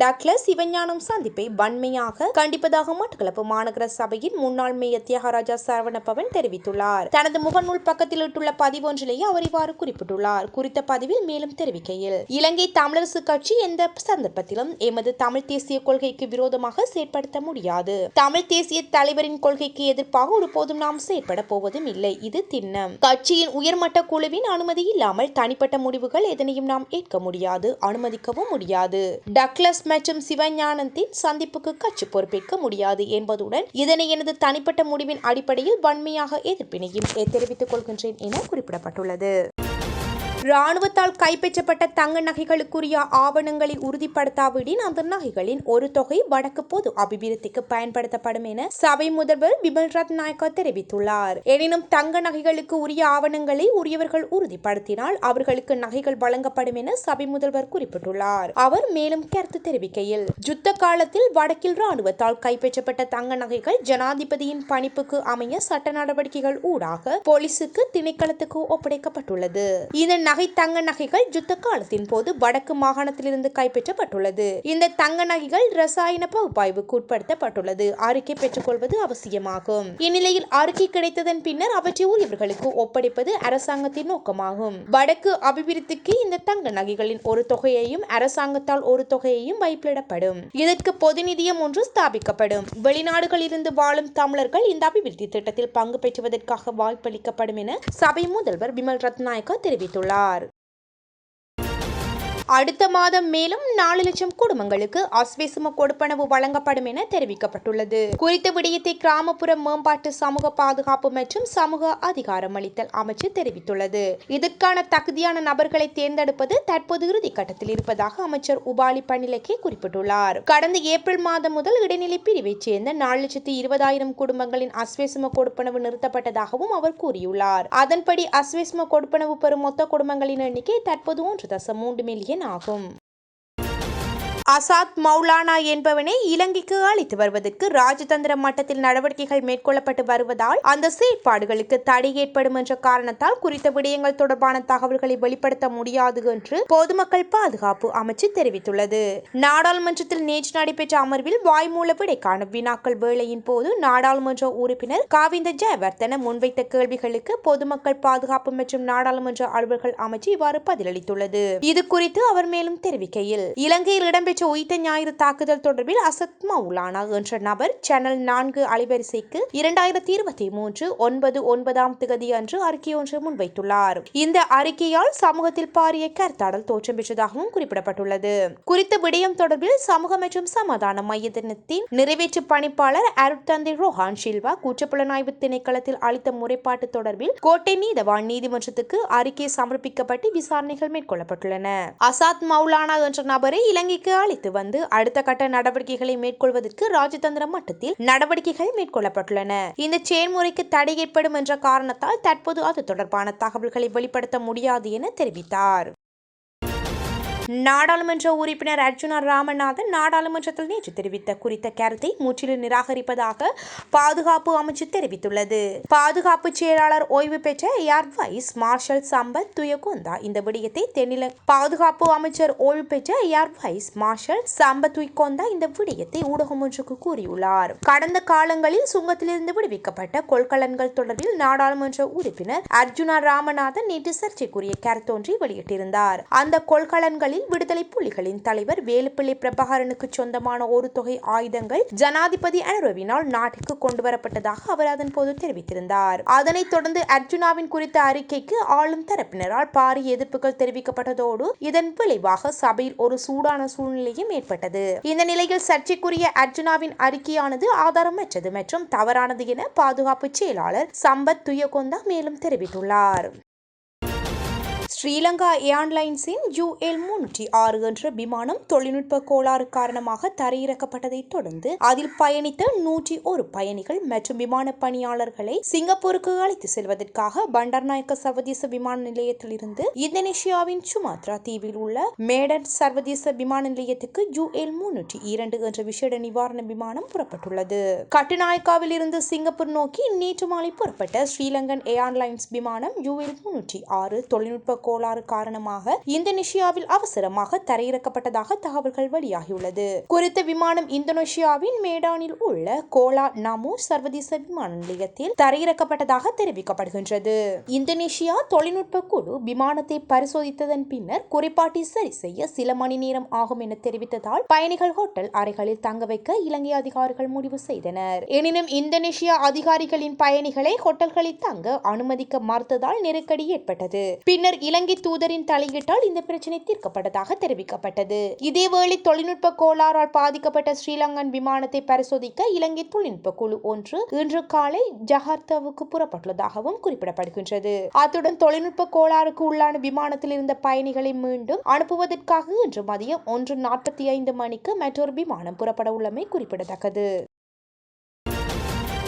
Douglas Sivagnanam சந்திப்பை வன்மையாக கண்டிப்பதாக மட்டக்களப்பு மாநகர சபையின் முன்னாள் மேயர் தியாகராஜா சரவணபவன் தெரிவித்துள்ளார். தனது முகநூல் பக்கத்தில் இட்டுள்ள பதிவொன்றிலேயே அவர் இவ்வாறு குறிப்பிட்டுள்ளார். குறித்த பதிவில் மேலும் தெரிவிக்கையில் இலங்கை தமிழரசு கட்சி எந்த சந்தர்ப்பத்திலும் எமது தமிழ் தேசிய கொள்கைக்கு விரோதமாக செயற்படுத்த முடியாது. தமிழ் தேசிய தலைவரின் கொள்கைக்கு எதிர்ப்பாக ஒருபோதும் நாம் செயற்பட போவதும் இல்லை. இது திண்ணம். கட்சியின் உயர்மட்ட குழுவின் அனுமதி இல்லாமல் தனிப்பட்ட முடிவுகள் எதனையும் நாம் ஏற்க முடியாது அனுமதிக்கவும் முடியாது. டக்ளஸ் மற்றும் சிவஞானத்தின் சந்திப்புக்கு கட்சி பொறுப்பேற்க முடியாது என்பதுடன் இதனை எனது தனிப்பட்ட முடிவின் அடிப்படையில் வன்மையாக எதிர்ப்பினையும் தெரிவித்துக் கொள்கின்றேன் என குறிப்பிடப்பட்டுள்ளது. இராணுவத்தால் கைப்பற்றப்பட்ட தங்க நகைகளுக்குரிய ஆவணங்களை உறுதிப்படுத்தாவிடின் அந்த நகைகளின் ஒரு தொகை வடக்கு பொது அபிவிருத்திக்கு பயன்படுத்தப்படும் என சபை முதல்வர் பிமல் ரத் நாயக்கா தெரிவித்துள்ளார். எனினும் தங்க நகைகளுக்கு உரிய ஆவணங்களை உரியவர்கள் உறுதிப்படுத்தினால் அவர்களுக்கு நகைகள் வழங்கப்படும் என சபை முதல்வர் குறிப்பிட்டுள்ளார். அவர் மேலும் கருத்து தெரிவிக்கையில் யுத்த காலத்தில் வடக்கில் ராணுவத்தால் கைப்பற்றப்பட்ட தங்க நகைகள் ஜனாதிபதியின் பணிப்புக்கு அமைய சட்ட நடவடிக்கைகள் ஊடாக போலீசுக்கு திணைக்களத்துக்கு ஒப்படைக்கப்பட்டுள்ளது. இந்த நகை தங்க நகைகள் யுத்த காலத்தின் போது வடக்கு மாகாணத்திலிருந்து கைப்பற்றப்பட்டுள்ளது. இந்த தங்க நகைகள் ரசாயன பகுப்பாய்வுக்கு உட்படுத்தப்பட்டுள்ளது. அறிக்கை பெற்றுக்கொள்வது அவசியமாகும். இந்நிலையில் அறிக்கை கிடைத்ததன் பின்னர் அவற்றை உரியவர்களுக்கு ஒப்படைப்பது அரசாங்கத்தின் நோக்கமாகும். வடக்கு அபிவிருத்திக்கு இந்த தங்க நகைகளின் ஒரு தொகையையும் அரசாங்கத்தால் ஒரு தொகையையும் வைப்பிலிடப்படும் இதற்கு பொது நிதியம் ஒன்று ஸ்தாபிக்கப்படும். வெளிநாடுகளிலிருந்து வாழும் தமிழர்கள் இந்த அபிவிருத்தி திட்டத்தில் பங்கு பெற்றுவதற்காக வாய்ப்பளிக்கப்படும் என சபை முதல்வர் விமல் ரத்நாயக்கா தெரிவித்துள்ளார். par அடுத்த மாதம் மேலும் நாலு லட்சம் குடும்பங்களுக்கு அஸ்வேசும கொடுப்பனவு வழங்கப்படும் என தெரிவிக்கப்பட்டுள்ளது. குறித்த விடயத்தை கிராமப்புற மேம்பாட்டு சமூக பாதுகாப்பு மற்றும் சமூக அதிகாரமளித்தல் அமைச்சு தெரிவித்துள்ளது. இதற்கான தகுதியான நபர்களை தேர்ந்தெடுப்பது தற்போது இறுதி கட்டத்தில் இருப்பதாக அமைச்சர் உபாலி பணிலக்கே குறிப்பிட்டுள்ளார். கடந்த ஏப்ரல் மாதம் முதல் இடைநிலை பிரிவைச் சேர்ந்த நாலு லட்சத்தி இருபதாயிரம் குடும்பங்களின் அஸ்வேசும கொடுப்பனவு நிறுத்தப்பட்டதாகவும் அவர் கூறியுள்ளார். அதன்படி அஸ்வேசும கொடுப்பனவு பெறும் மொத்த குடும்பங்களின் எண்ணிக்கை தற்போது ஒன்று தசம் மூன்று மில்லியன் ஆகும் அசாத் மௌலானா என்பவனை இலங்கைக்கு அழைத்து வருவதற்கு ராஜதந்திர மட்டத்தில் நடவடிக்கைகள் மேற்கொள்ளப்பட்டு வருவதால் அந்த செயற்பாடுகளுக்கு தடை ஏற்படும் என்ற காரணத்தால் குறித்த விடயங்கள் தொடர்பான தகவல்களை வெளிப்படுத்த முடியாது என்று பொதுமக்கள் பாதுகாப்பு அமைச்சு தெரிவித்துள்ளது. நாடாளுமன்றத்தில் நேற்று நடைபெற்ற அமர்வில் வாய்மூல விடைக்கான வினாக்கள் வேளையின் போது நாடாளுமன்ற உறுப்பினர் காவிந்த ஜெயவர்தன முன்வைத்த கேள்விகளுக்கு பொதுமக்கள் பாதுகாப்பு மற்றும் நாடாளுமன்ற அலுவல்கள் அமைச்சு இவ்வாறு பதிலளித்துள்ளது. இது குறித்து அவர் மேலும் தெரிவிக்கையில் இலங்கையில் இடம்பெற்ற நடைபெற்ற உயிர்த்த ஞாயிறு தாக்குதல் தொடர்பில் அசத் மௌலானா என்ற நபர் சேனல் நான்கு அலைவரிசைக்கு இரண்டாயிரத்தி இருபத்தி மூன்று ஒன்பது ஒன்பதாம் திகதி அன்று அறிக்கை ஒன்று முன்வைத்துள்ளார். இந்த அறிக்கையால் சமூகத்தில் பாரிய கருத்தாடல் தோற்றம் பெற்றதாகவும் குறிப்பிடப்பட்டுள்ளது. குறித்த விடயம் தொடர்பில் சமூக மற்றும் சமாதான மையத்தினத்தின் நிறைவேற்று பணிப்பாளர் அருட்தந்தை ரோஹான் ஷில்வா குற்றப்புலனாய்வு திணைக்களத்தில் அளித்த முறைப்பாட்டு தொடர்பில் கோட்டை நீதவான் நீதிமன்றத்துக்கு அறிக்கை சமர்ப்பிக்கப்பட்டு விசாரணைகள் மேற்கொள்ளப்பட்டுள்ளன. அசாத் மௌலானா என்ற நபரை இலங்கைக்கு சமாளித்து வந்து அடுத்த கட்ட நடவடிக்கைகளை மேற்கொள்வதற்கு ராஜதந்திர மட்டத்தில் நடவடிக்கைகள் மேற்கொள்ளப்பட்டுள்ளன. இந்த செயல்முறைக்கு தடை ஏற்படும் என்ற காரணத்தால் தற்போது அது தொடர்பான தகவல்களை வெளிப்படுத்த முடியாது என தெரிவித்தார். நாடாளுமன்ற உறுப்பினர் அர்ஜுனா ராமநாதன் நாடாளுமன்றத்தில் நேற்று தெரிவித்த குறித்த கருத்தை முற்றிலும் நிராகரிப்பதாக பாதுகாப்பு அமைச்சு தெரிவித்துள்ளது. பாதுகாப்பு செயலாளர் ஓய்வு பெற்ற air vice marshal Sampath Thuyacontha இந்த விடயத்தை தென்னில பாதுகாப்பு அமைச்சர் ஓய்வு பெற்ற air vice marshal Sampath Thuyacontha இந்த விடயத்தை ஊடகம் ஒன்றுக்கு கூறியுள்ளார். கடந்த காலங்களில் சுங்கத்திலிருந்து விடுவிக்கப்பட்ட கொள்கலன்கள் தொடர்பில் நாடாளுமன்ற உறுப்பினர் அர்ஜுனா ராமநாதன் நேற்று சர்ச்சைக்குரிய கருத்தொன்றை வெளியிட்டிருந்தார். அந்த கொள்கலன்களில் இந்நிலையில் விடுதலை புலிகளின் தலைவர் வேலுப்பிள்ளை பிரபாகரனுக்கு சொந்தமான ஒரு தொகை ஆயுதங்கள் ஜனாதிபதி அனுரவினால் நாட்டுக்கு கொண்டு வரப்பட்டதாக அவர் அதன் போது தெரிவித்திருந்தார். அதனைத் தொடர்ந்து அர்ஜுனாவின் குறித்த அறிக்கைக்கு ஆளும் தரப்பினரால் பாரிய எதிர்ப்புகள் தெரிவிக்கப்பட்டதோடு இதன் விளைவாக சபையில் ஒரு சூடான சூழ்நிலையும் ஏற்பட்டது. இந்த நிலையில் சர்ச்சைக்குரிய அர்ஜுனாவின் அறிக்கையானது ஆதாரமற்றது மற்றும் தவறானது என பாதுகாப்பு செயலாளர் சம்பத் துயகொந்தா மேலும் தெரிவித்துள்ளார். ஸ்ரீலங்கா ஏர்லைன்ஸின் யூஎல் முன்னூற்றி ஆறு என்ற விமானம் தொழில்நுட்ப கோளாறு காரணமாக தரையிறக்கப்பட்டதைத் தொடர்ந்து அதில் பயணித்த நூற்றி ஒரு பயணிகள் மற்றும் விமான பணியாளர்களை சிங்கப்பூருக்கு அழைத்து செல்வதற்காக பண்டர்நாயக்க சர்வதேச விமான நிலையத்திலிருந்து இந்தோனேஷியாவின் சுமாத்ரா தீவில் உள்ள மேடன் சர்வதேச விமான நிலையத்துக்கு யூஎல் முன்னூற்றி இரண்டு என்ற விசேட நிவாரண விமானம் புறப்பட்டுள்ளது. கட்டுநாயக்காவில் இருந்து சிங்கப்பூர் நோக்கி நேற்று மாலை புறப்பட்ட ஸ்ரீலங்கன் ஏர்லைன்ஸ் விமானம் யூஎல் முன்னூற்றி ஆறு தொழில்நுட்ப கோளாறு காரணமாக இந்தோனேஷியாவில் அவசரமாக தரையிறக்கப்பட்டதாக தகவல்கள் வெளியாகியுள்ளது. குறித்த விமானம் இந்தோனேஷியாவின் மேடானில் உள்ள கோலா நமு சர்வதேச விமான நிலையத்தில் தரையிறக்கப்பட்டதாக தெரிவிக்கப்படுகின்றது. இந்தோனேஷியா தொழில்நுட்ப குழு விமானத்தை பரிசோதித்ததன் பின்னர் குறைபாட்டை சரி செய்ய சில மணி நேரம் ஆகும் என தெரிவித்ததால் பயணிகள் ஹோட்டல் அறைகளில் தங்க வைக்க இலங்கை அதிகாரிகள் முடிவு செய்தனர். எனினும் இந்தோனேஷியா அதிகாரிகளின் பயணிகளை ஹோட்டல்களில் தங்க அனுமதிக்க மறுத்ததால் நெருக்கடி ஏற்பட்டது. பின்னர் இலங்கை இலங்கை தூதரின் தலையீட்டால் இந்த பிரச்சினை தீர்க்கப்பட்டதாக தெரிவிக்கப்பட்டது. இதேவேளை தொழில்நுட்ப கோளாறால் பாதிக்கப்பட்ட ஸ்ரீலங்கன் விமானத்தை பரிசோதிக்க இலங்கை தொழில்நுட்ப குழு ஒன்று இன்று காலை ஜகார்த்தாவுக்கு புறப்பட்டுள்ளதாகவும் குறிப்பிடப்படுகின்றது. அத்துடன் தொழில்நுட்ப கோளாறுக்கு உள்ளான விமானத்தில் இருந்த பயணிகளை மீண்டும் அனுப்புவதற்காக இன்று மதியம் ஒன்று நாற்பத்தி ஐந்து மணிக்கு மற்றொரு விமானம் புறப்பட உள்ளமை குறிப்பிடத்தக்கது.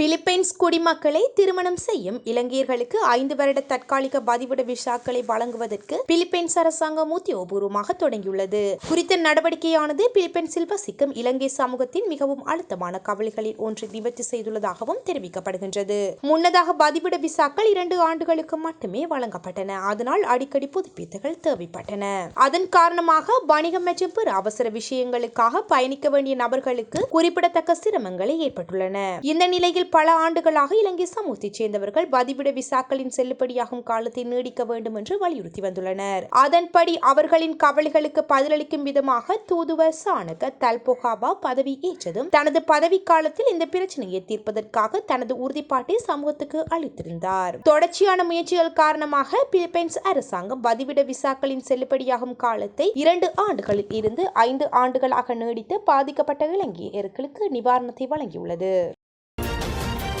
பிலிப்பைன்ஸ் குடிமக்களை திருமணம் செய்யும் இலங்கையர்களுக்கு ஐந்து வருட தற்காலிக பதிவிட விசாக்களை வழங்குவதற்கு பிலிப்பைன்ஸ் அரசாங்கம் உத்தியோகபூர்வமாக தொடங்கியுள்ளது. குறித்த நடவடிக்கையானது பிலிப்பைன்ஸில் வசிக்கும் இலங்கை சமூகத்தின் மிகவும் அழுத்தமான கவலைகளில் ஒன்றை நிவர்த்தி செய்துள்ளதாகவும் தெரிவிக்கப்படுகின்றது. முன்னதாக பதிவிட விசாக்கள் இரண்டு ஆண்டுகளுக்கு மட்டுமே வழங்கப்பட்டன. அதனால் அடிக்கடி புதுப்பித்துகள் தேவைப்பட்டன. அதன் காரணமாக வணிகம் மற்றும் பிற அவசர விஷயங்களுக்காக பயணிக்க வேண்டிய நபர்களுக்கு குறிப்பிடத்தக்க சிரமங்களை ஏற்பட்டுள்ளன. இந்த நிலையில் பல ஆண்டுகளாக இலங்கை சமூகத்தைச் சேர்ந்தவர்கள் பதிவிட விசாக்களின் செல்லுபடியாகும் காலத்தை நீடிக்க வேண்டும் என்று வலியுறுத்தி வந்துள்ளனர். அதன்படி அவர்களின் கவலைகளுக்கு பதிலளிக்கும் விதமாக தூதுவர் சாணக தல்பொகாபா பதவி ஏற்றதும் தனது பதவி காலத்தில் இந்த பிரச்சனையை தீர்ப்பதற்காக தனது உறுதிப்பாட்டை சமூகத்துக்கு அளித்திருந்தார். தொடர்ச்சியான முயற்சிகள் காரணமாக பிலிப்பைன்ஸ் அரசாங்கம் பதிவிட விசாக்களின் செல்லுபடியாகும் காலத்தை இரண்டு ஆண்டுகளில் இருந்து ஐந்து ஆண்டுகளாக நீடித்து பாதிக்கப்பட்ட இலங்கையர்களுக்கு நிவாரணத்தை வழங்கியுள்ளது.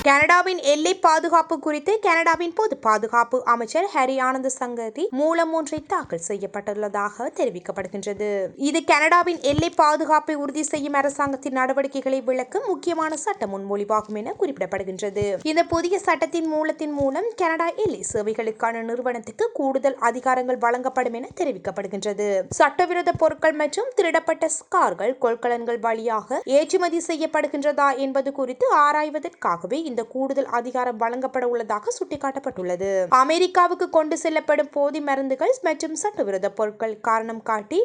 கனடாவின் எல்லை பாதுகாப்பு குறித்து கனடாவின் பொது பாதுகாப்பு அமைச்சர் ஹரி ஆனந்த் சங்கதி மூலம் ஒன்றை தாக்கல் செய்யப்பட்டுள்ளதாக தெரிவிக்கப்படுகின்றது. இது கனடாவின் எல்லை பாதுகாப்பை உறுதி செய்யும் அரசாங்கத்தின் நடவடிக்கைகளை விளக்கும் முக்கியமான சட்ட முன்மொழிவாகும் என குறிப்பிடப்படுகின்றது. இந்த புதிய சட்டத்தின் மூலத்தின் மூலம் கனடா எல்லை சேவைகளுக்கான நிறுவனத்துக்கு கூடுதல் அதிகாரங்கள் வழங்கப்படும் என தெரிவிக்கப்படுகின்றது. சட்டவிரோத பொருட்கள் மற்றும் திருடப்பட்ட ஸ்கார்கள் கொள்கலன்கள் வழியாக ஏற்றுமதி செய்யப்படுகின்றதா என்பது குறித்து ஆராய்வதற்காகவே இந்த கூடுதல் அதிகாரம் வழங்கப்பட உள்ளதாக சுட்டிக்காட்டப்பட்டுள்ளது. அமெரிக்காவுக்கு கொண்டு செல்லப்படும் போதி மருந்துகள் மற்றும் சட்டவிரோத பொருட்கள் காரணம் காட்டி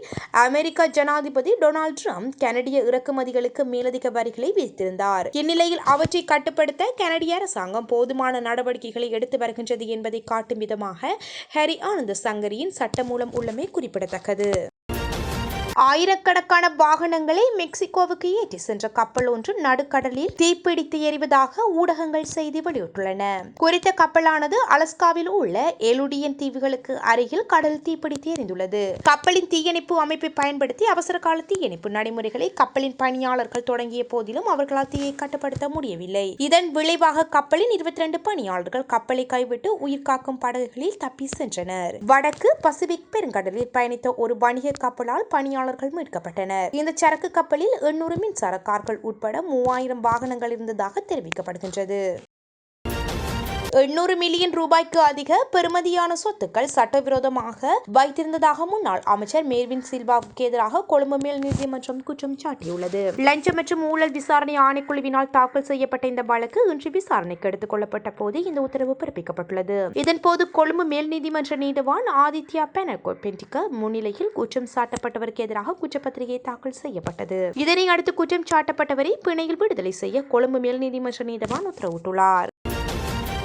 அமெரிக்க ஜனாதிபதி டொனால்ட் ட்ரம்ப் கனடிய இறக்குமதிகளுக்கு மேலதிக வரிகளை விதித்திருந்தார். இந்நிலையில் அவற்றை கட்டுப்படுத்த கனடிய அரசாங்கம் போதுமான நடவடிக்கைகளை எடுத்து வருகின்றது என்பதை காட்டும் விதமாக ஹரி ஆனந்த சங்கரியின் சட்டமூலம் உள்ளமை குறிப்பிடத்தக்கது. ஆயிரக்கணக்கான வாகனங்களை மெக்சிகோவுக்கு ஏற்றி சென்ற கப்பல் ஒன்று நடுக்கடலில் தீப்பிடித்து எறிவதாக ஊடகங்கள் செய்தி வெளியிட்டுள்ளன. குறித்த கப்பலானது அலஸ்காவில் உள்ள எலுடியன் தீவுகளுக்கு அருகில் கடல் தீப்பிடித்து எரிந்துள்ளது. கப்பலின் தீயணைப்பு அமைப்பை பயன்படுத்தி அவசர கால தீயணைப்பு நடைமுறைகளை கப்பலின் பணியாளர்கள் தொடங்கிய போதிலும் அவர்களால் தீயை கட்டுப்படுத்த முடியவில்லை. இதன் விளைவாக கப்பலின் இருபத்தி ரெண்டு பணியாளர்கள் கப்பலை கைவிட்டு உயிர்காக்கும் படகுகளில் தப்பி சென்றனர். வடக்கு பசிபிக் பெருங்கடலில் பயணித்த ஒரு வணிக கப்பலால் பணியாளர் பணியாளர்கள் மீட்கப்பட்டனர். இந்த சரக்கு கப்பலில் எண்ணூறு மின்சார கார்கள் உட்பட மூவாயிரம் வாகனங்கள் இருந்ததாக தெரிவிக்கப்படுகின்றது. எண்ணூறு மில்லியன் ரூபாய்க்கு அதிக பெறுமதியான சொத்துக்கள் சட்டவிரோதமாக வைத்திருந்ததாக முன்னாள் அமைச்சர் மேர்வின் சில்வாவுக்கு எதிராக கொழும்பு மேல் நீதிமன்றம் குற்றம் சாட்டியுள்ளது. லஞ்சம் மற்றும் ஊழல் விசாரணை ஆணைக்குழுவினால் தாக்கல் செய்யப்பட்ட இந்த வழக்கு இன்று விசாரணைக்கு எடுத்துக் கொள்ளப்பட்ட போது இந்த உத்தரவு பிறப்பிக்கப்பட்டுள்ளது. இதன்போது கொழும்பு மேல் நீதிமன்ற நீதிவான் ஆதித்யா பெனகோ பென்டிக முன்னிலையில் குற்றம் சாட்டப்பட்டவருக்கு எதிராக குற்றப்பத்திரிகை தாக்கல் செய்யப்பட்டது. இதனை அடுத்து குற்றம் சாட்டப்பட்டவரை பிணையில் விடுதலை செய்ய கொழும்பு மேல் நீதிமன்ற நீதவான் உத்தரவிட்டுள்ளார்.